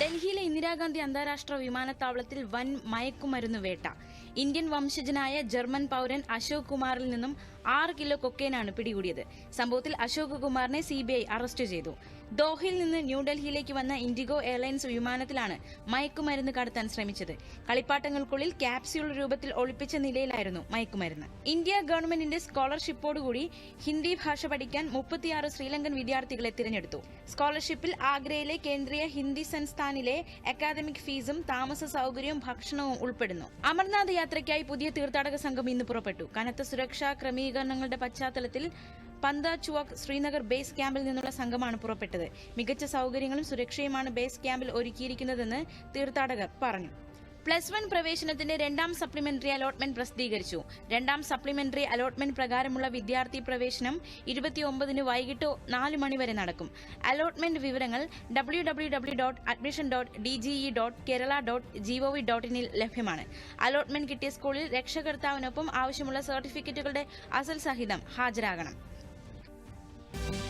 ഡൽഹിയിലെ ഇന്ദിരാഗാന്ധി അന്താരാഷ്ട്ര വിമാനത്താവളത്തിൽ വൻ മയക്കുമരുന്ന് വേട്ട. ഇന്ത്യൻ വംശജനായ ജർമ്മൻ പൗരൻ അശോക് കുമാറിൽ നിന്നും ആറ് കിലോ കൊക്കൈനാണ് പിടികൂടിയത്. സംഭവത്തിൽ അശോക് കുമാറിനെ സിബിഐ അറസ്റ്റ് ചെയ്തു. ദോഹയിൽ നിന്ന് ന്യൂഡൽഹിയിലേക്ക് വന്ന ഇൻഡിഗോ എയർലൈൻസ് വിമാനത്തിലാണ് മയക്കുമരുന്ന് കടത്താൻ ശ്രമിച്ചത്. കളിപ്പാട്ടങ്ങൾക്കുള്ളിൽ ക്യാപ്സ്യൂൾ രൂപത്തിൽ ഒളിപ്പിച്ച നിലയിലായിരുന്നു മയക്കുമരുന്ന്. ഇന്ത്യ ഗവൺമെന്റിന്റെ സ്കോളർഷിപ്പോടുകൂടി ഹിന്ദി ഭാഷ പഠിക്കാൻ മുപ്പത്തിയാറ് ശ്രീലങ്കൻ വിദ്യാർത്ഥികളെ തിരഞ്ഞെടുത്തു. സ്കോളർഷിപ്പിൽ ആഗ്രയിലെ കേന്ദ്രീയ ഹിന്ദി സംസ്ഥാനിലെ അക്കാദമിക് ഫീസും താമസ സൗകര്യവും ഭക്ഷണവും ഉൾപ്പെടുന്നു. അമർനാഥ് യാത്രയ്ക്കായി പുതിയ തീർത്ഥാടക സംഘം ഇന്ന് പുറപ്പെട്ടു. കനത്ത സുരക്ഷാ ക്രമീകരണങ്ങളുടെ പശ്ചാത്തലത്തിൽ പന്ത ചുവക് ശ്രീനഗർ ബേസ് ക്യാമ്പിൽ നിന്നുള്ള സംഘമാണ് പുറപ്പെട്ടത്. മികച്ച സൗകര്യങ്ങളും സുരക്ഷയുമാണ് ബേസ് ക്യാമ്പിൽ ഒരുക്കിയിരിക്കുന്നതെന്ന് തീർത്ഥാടകർ പറഞ്ഞു. പ്ലസ് വൺ പ്രവേശനത്തിന്റെ രണ്ടാം സപ്ലിമെന്ററി അലോട്ട്മെന്റ് പ്രസിദ്ധീകരിച്ചു. രണ്ടാം സപ്ലിമെന്ററി അലോട്ട്മെന്റ് പ്രകാരമുള്ള വിദ്യാർത്ഥി പ്രവേശനം ഇരുപത്തിയൊമ്പതിന് വൈകിട്ട് നാല് മണിവരെ നടക്കും. അലോട്ട്മെന്റ് വിവരങ്ങൾ W W W dot admission dot D G E dot Kerala dot gov dot ഇനിൽ ലഭ്യമാണ്. അലോട്ട്മെന്റ് കിട്ടിയ സ്കൂളിൽ രക്ഷകർത്താവിനൊപ്പം ആവശ്യമുള്ള സർട്ടിഫിക്കറ്റുകളുടെ അസൽ സഹിതം ഹാജരാകണം. Bye.